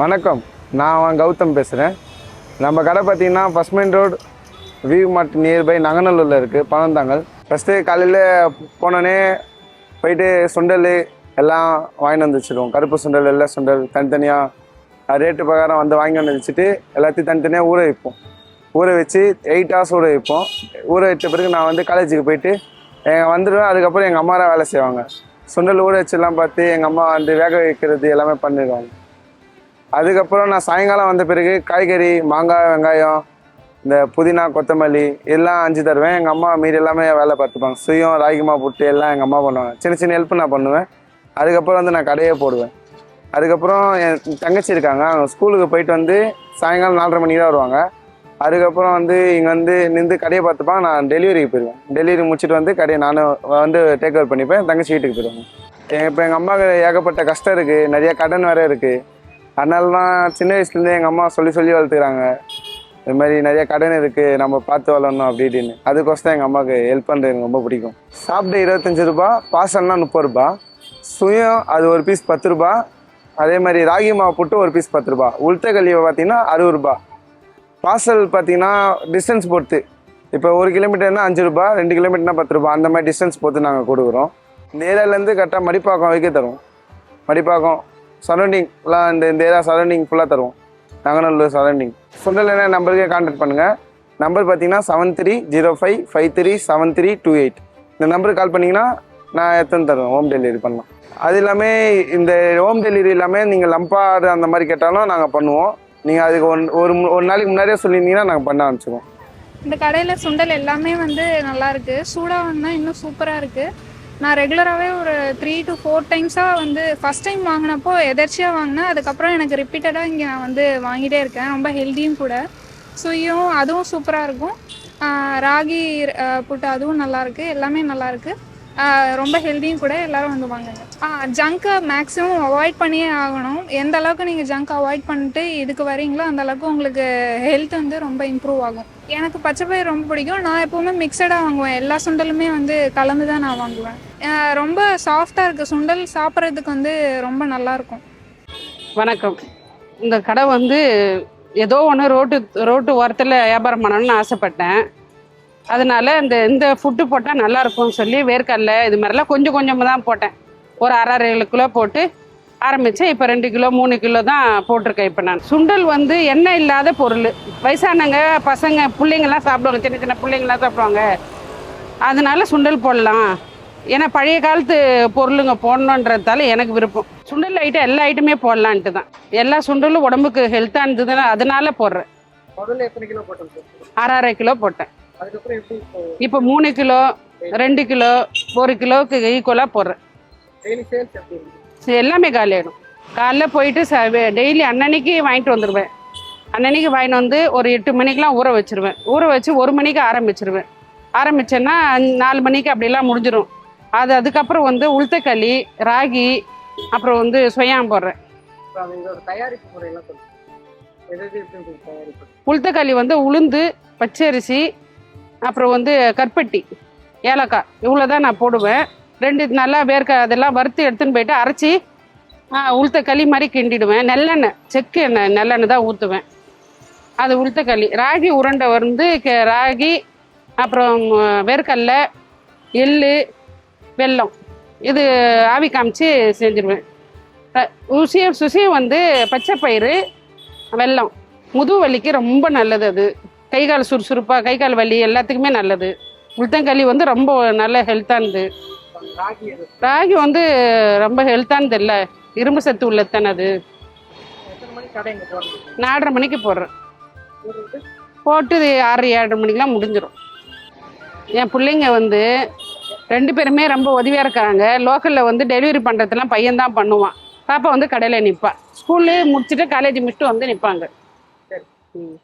வணக்கம். நான் கௌதம் பேசுகிறேன் நம்ம கடை பார்த்தீங்கன்னா first main road View Mart nearby நங்கநல்லூரில் இருக்குது பனந்தாங்கல் ஃபஸ்ட்டு காலையில் போனோடனே போயிட்டு சுண்டல் எல்லாம் வாங்கிட்டு வந்துச்சிருவோம் கருப்பு சுண்டல் எல்லாம் சுண்டல் தனித்தனியாக ரேட்டு பிரகாரம் வந்து வாங்கி வந்து வச்சுட்டு எல்லாத்தையும் தனித்தனியாக ஊற வைப்போம். ஊற வச்சு எயிட் ஹவர்ஸ் ஊற வைப்போம். ஊற வைத்த பிறகு நான் வந்து காலேஜுக்கு போயிட்டு எங்கள் வந்துடுவேன். அதுக்கப்புறம் எங்கள் அம்மா வேலை செய்வாங்க. சுண்டல் ஊற வச்செல்லாம் பார்த்து எங்கள் அம்மா வந்து வேக வைக்கிறது எல்லாமே பண்ணிடுவாங்க. அதுக்கப்புறம் நான் சாயங்காலம் வந்த பிறகு காய்கறி மாங்காய் வெங்காயம் இந்த புதினா கொத்தமல்லி எல்லாம் அஞ்சு தருவேன். எங்கள் அம்மா மீறி எல்லாமே வேலை பார்த்துப்பாங்க. சுயம் ராகிமா புட்டு எல்லாம் எங்கள் அம்மா பண்ணுவாங்க. சின்ன சின்ன ஹெல்ப் நான் பண்ணுவேன். அதுக்கப்புறம் வந்து நான் கடையே போடுவேன். அதுக்கப்புறம் என் தங்கச்சி இருக்காங்க. அவங்க ஸ்கூலுக்கு போயிட்டு வந்து சாயங்காலம் நாலரை மணிக்கு தான் வருவாங்க. அதுக்கப்புறம் வந்து இங்கே வந்து நின்று கடையை பார்த்துப்பான் நான் டெலிவரிக்கு போயிடுவேன். டெலிவரி முடிச்சுட்டு வந்து கடையை நானும் வந்து டேக் ஓவர் பண்ணிப்பேன் தங்கச்சி வீட்டுக்கு போயிடுவாங்க. இப்போ எங்கள் அம்மாவுக்கு ஏகப்பட்ட கஷ்டம் இருக்குது நிறைய கடன் வேறு இருக்குது அதனால தான் சின்ன வயசுலேருந்தே எங்கள் அம்மா சொல்லி சொல்லி வளர்த்துக்கிறாங்க. இது மாதிரி நிறைய கடன் இருக்குது நம்ம பார்த்து வளரணும் அப்படி இப்படின்னு. அதுக்கோசம் எங்கள் அம்மாவுக்கு ஹெல்ப் பண்ணுறது எனக்கு ரொம்ப பிடிக்கும். சாப்பிட இருபத்தஞ்சி ரூபா பார்சல்னா முப்பது ரூபா. சுயம் அது ஒரு பீஸ் பத்து ரூபா. அதே மாதிரி ராகி மாவு புட்டு ஒரு பீஸ் பத்து ரூபா. உளுத்தகல்லியை பார்த்தீங்கன்னா அறுபது ரூபா. பார்சல் பார்த்தீங்கன்னா டிஸ்டன்ஸ் பொறுத்து. இப்போ ஒரு கிலோமீட்டர்னா அஞ்சு ரூபா ரெண்டு கிலோமீட்டர்னா பத்து ரூபா. அந்த மாதிரி டிஸ்டன்ஸ் பொறுத்து நாங்கள் கொடுக்குறோம். நேரிலேருந்து கரெக்டாக மடிப்பாக்கம் வைக்க தரும் மடிப்பாக்கம் சரௌண்டிங் ஃபுல்லாக இந்த இந்த ஏரியா சரௌண்டிங் ஃபுல்லாக தருவோம். நங்கநல்லூர் சரௌண்டிங் சுண்டல் என்ன நம்பருக்கே கான்டாக்ட் பண்ணுங்கள் நம்பர் பார்த்தீங்கன்னா seven three zero five five three seven three two eight இந்த நம்பருக்கு கால் பண்ணிங்கன்னா நான் எத்தனை தருவேன் ஹோம் டெலிவரி பண்ணலாம். அது இல்லாமல் இந்த ஹோம் டெலிவரி எல்லாமே நீங்கள் லம்பாடு அந்த மாதிரி கேட்டாலும் நாங்கள் பண்ணுவோம். நீங்கள் அதுக்கு ஒன் ஒரு ஒரு நாளைக்கு முன்னாடியே சொல்லியிருந்தீங்கன்னா நாங்கள் பண்ண ஆரம்பிச்சிடுவோம் இந்த கடையில் சுண்டல் எல்லாமே வந்து நல்லாயிருக்கு சூடாக வந்தால் இன்னும் சூப்பராக இருக்குது நான் ரெகுலராகவே ஒரு த்ரீ டு ஃபோர் டைம்ஸாக வந்து ஃபஸ்ட் டைம் வாங்கினப்போ எதர்ச்சியாக வாங்கினேன். அதுக்கப்புறம் எனக்கு ரிப்பீட்டடாக இங்கே நான் வந்து வாங்கிட்டே இருக்கேன். ரொம்ப ஹெல்த்தியும் கூட. சுயும் அதுவும் சூப்பராக இருக்கும். ராகி புட்டு அதுவும் நல்லாயிருக்கு எல்லாமே நல்லாயிருக்கு ரொம்ப ஹெல்த்தியும் கூட எல்லாரும் வந்து வாங்குங்க ஜங்கை மேக்ஸிமம் அவாய்ட் பண்ணியே ஆகணும். எந்த அளவுக்கு நீங்கள் ஜங்க் அவாய்ட் பண்ணிட்டு இதுக்கு வரீங்களோ அந்த அளவுக்கு உங்களுக்கு ஹெல்த் வந்து ரொம்ப இம்ப்ரூவ் ஆகும். எனக்கு பச்சை பயிர் ரொம்ப பிடிக்கும். நான் எப்போவுமே மிக்சடாக வாங்குவேன். எல்லா சுண்டலுமே வந்து கலந்து தான் நான் வாங்குவேன். ரொம்ப சாஃப்டாக இருக்குது சுண்டல் சாப்பிட்றதுக்கு வந்து ரொம்ப நல்லாயிருக்கும் வணக்கம். இந்த கடை வந்து ஏதோ ஒன்று ரோட்டு ரோட்டு ஓரத்தில் வியாபாரம் பண்ணணும்னு ஆசைப்பட்டேன். அதனால இந்த இந்த ஃபுட்டு போட்டால் நல்லா இருக்கும்னு சொல்லி வேர்க்கடலை இது மாதிரிலாம் கொஞ்சம் கொஞ்சமாக தான் போட்டேன். ஒரு அரை அரை கிலோ போட்டு ஆரம்பித்தேன் இப்போ ரெண்டு கிலோ மூணு கிலோ தான் போட்டிருக்கேன் இப்போ நான். சுண்டல் வந்து எண்ணெய் இல்லாத பொருள். வயசானவங்க பசங்க பிள்ளைங்கள்லாம் சாப்பிடுவாங்க. சின்ன சின்ன பிள்ளைங்களாம் சாப்பிடுவாங்க. அதனால சுண்டல் போடலாம். ஏன்னா பழைய காலத்து பொருளுங்க போடணுன்றதால எனக்கு விருப்பம். சுண்டல் ஐட்டம் எல்லா ஐட்டமே போடலான்ட்டு தான். எல்லா சுண்டலும் உடம்புக்கு ஹெல்த்தாக இருந்ததுன்னா அதனால போடுறேன். அரை அரை கிலோ போட்டேன். இப்போ மூணு கிலோ ரெண்டு கிலோ ஒரு கிலோவுக்கு ஈக்குவலாக போடுறேன். எல்லாமே காலியாயிடும் காலைல போயிட்டு ச டெய்லி அன்னன்னைக்கு வாங்கிட்டு வந்துடுவேன் அன்னன்னைக்கு வாங்கிட்டு வந்து ஒரு எட்டு மணிக்கெலாம் ஊற வச்சிருவேன். ஊற வச்சு ஒரு மணிக்கு ஆரம்பிச்சிருவேன். ஆரம்பிச்சேன்னா அஞ்சு- நாலு மணிக்கு அப்படிலாம் முடிஞ்சிடும் அது அதுக்கப்புறம் வந்து உளுத்தக்களி ராகி அப்புறம் வந்து சொயாம் போடுறேன். உளுத்தக்களி வந்து உளுந்து பச்சரிசி அப்புறம் வந்து கற்பட்டி ஏலக்காய் இவ்வளோ தான் நான் போடுவேன். ரெண்டு நல்லா வேர்க்க அதெல்லாம் வறுத்து எடுத்துன்னு போயிட்டு அரைச்சி உளுத்தக்களி மாதிரி கிண்டிடுவேன். நல்லெண்ணெய் செக்கு எண்ணெய் நல்லெண்ணெய் தான் ஊற்றுவேன் அது உளுத்தக்களி. ராகி உருண்டை வந்து ராகி அப்புறம் வேர்க்கடலை எள்ளு வெல்லம். இது ஆவி காமிச்சு செஞ்சுருவேன். ருசியம் சுசியம் வந்து பச்சை பயிறு வெல்லம். முதுகு வலிக்கு ரொம்ப நல்லது அது. கை கால் சுறுசுறுப்பாக கை கால் வலி எல்லாத்துக்குமே நல்லது. உளுத்தங்களி வந்து ரொம்ப நல்ல ஹெல்த்தானது ராகி வந்து ரொம்ப ஹெல்த்தானது இல்லை. இரும்பு சத்து உள்ளது அது. நாலரை மணிக்கு போடுறேன். போட்டு ஆறு ஏழரை மணிக்கெலாம் முடிஞ்சிடும் என் பிள்ளைங்க வந்து ரெண்டு பேருமே ரொம்ப உதவியாக இருக்காங்க. லோக்கலில் வந்து டெலிவரி பண்ணுறதுலாம் பையன் தான் பண்ணுவான். பாப்பா வந்து கடையில் நிற்பா ஸ்கூல்லே முடிச்சுட்டு காலேஜ் முடிச்சுட்டு வந்து நிற்பாங்க சரி. ம்.